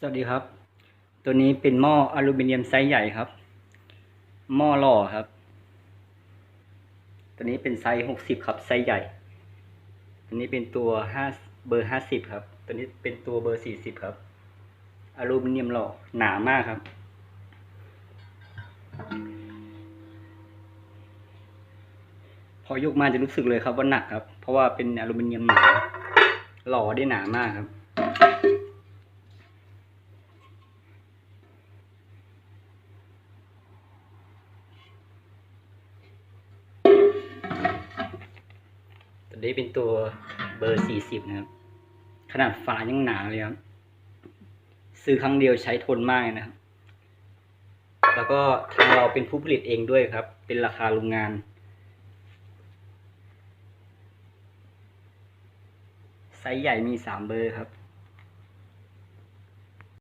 สวัสดีครับ ตัวนี้เป็นหม้ออลูมิเนียมไซส์ใหญ่ครับ หม้อหล่อครับ ตัวนี้เป็นไซส์หกสิบครับไซส์ใหญ่ ตัวนี้เป็นตัวห้าเบอร์ห้าสิบครับ ตัวนี้เป็นตัวเบอร์สี่สิบครับ อลูมิเนียมหล่อหนามากครับ พอยกมาจะรู้สึกเลยครับว่าหนักครับ เพราะว่าเป็นอลูมิเนียมหนาหล่อได้หนามากครับ ตัวนี้เป็นตัวเบอร์สี่สิบนะครับ ขนาดฝายังหนาเลยครับ ซื้อครั้งเดียวใช้ทนมากเลยนะครับ แล้วก็ทางเราเป็นผู้ผลิตเองด้วยครับ เป็นราคาโรงงานไซส์ใหญ่มีสามเบอร์ครับ